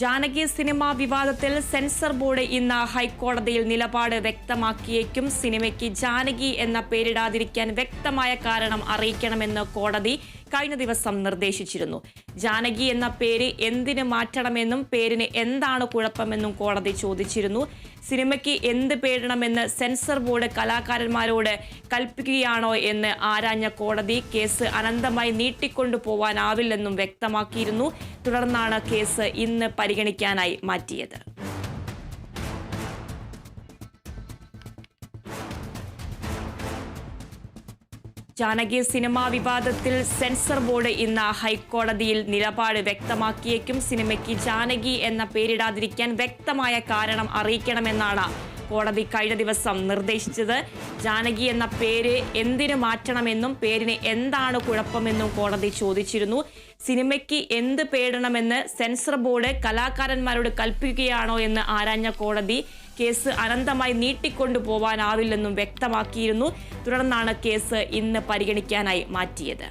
Janaki cinema വിവാദത്തിൽ censor board ഇന്ന് ഹൈക്കോടതിയിൽ നിലപാട് വ്യക്തമാക്കിയേക്കും. സിനിമയ്ക്ക് ജാനകി എന്ന പേരിടാതിരിക്കാൻ വ്യക്തമായ കാരണം അറിയിക്കണമെന്ന് കോടതി കഴിഞ്ഞ ദിവസം നിർദ്ദേശിച്ചിരുന്നു. ജാനകി എന്ന പേര് എന്തിന് മാറ്റണമെന്നും പേരിന് എന്താണ് കുഴപ്പമെന്നും കോടതി ചോദിച്ചിരുന്നു. സിനിമയ്ക്ക് എന്ത് പേരിടണമെന്ന് സെൻസർ ബോർഡ് കലാകാരന്മാരോട് കൽപ്പിക്കുകയാണോ എന്ന് ആരാഞ്ഞ കോടതി കേസ് അനന്തമായി നീട്ടിക്കൊണ്ടു പോവാനാവില്ലെന്നും വ്യക്തമാക്കിയിരുന്നു. തുടർന്നാണ് കേസ് ഇന്ന് പരിഗണിക്കാനായി മാറ്റിയത്. ജാനകി സിനിമാ വിവാദത്തിൽ സെൻസർ ബോർഡ് ഇന്ന് ഹൈക്കോടതിയിൽ നിലപാട് വ്യക്തമാക്കിയേക്കും സിനിമയ്ക്ക് ജാനകി എന്ന പേരിടാതിരിക്കാൻ വ്യക്തമായ കാരണം അറിയിക്കണമെന്നാണ് കോടതി കഴിഞ്ഞ ദിവസം നിർദ്ദേശിച്ചത് ജാനകി എന്ന പേര് എന്തിനു മാറ്റണമെന്നും പേരിന് എന്താണ് കുഴപ്പമെന്നും കോടതി ചോദിച്ചിരുന്നു. സിനിമയ്ക്ക് എന്ത് പേരിടണമെന്ന് സെൻസർ ബോർഡ് കലാകാരന്മാരോട് കൽപ്പിക്കുകയാണോ എന്ന് ആരാഞ്ഞ കോടതി കേസ് അനന്തമായി നീട്ടിക്കൊണ്ടു പോവാനാവില്ലെന്നും വ്യക്തമാക്കിയിരുന്നു. തുടർന്നാണ് കേസ് ഇന്ന് പരിഗണിക്കാനായി മാറ്റിയത്.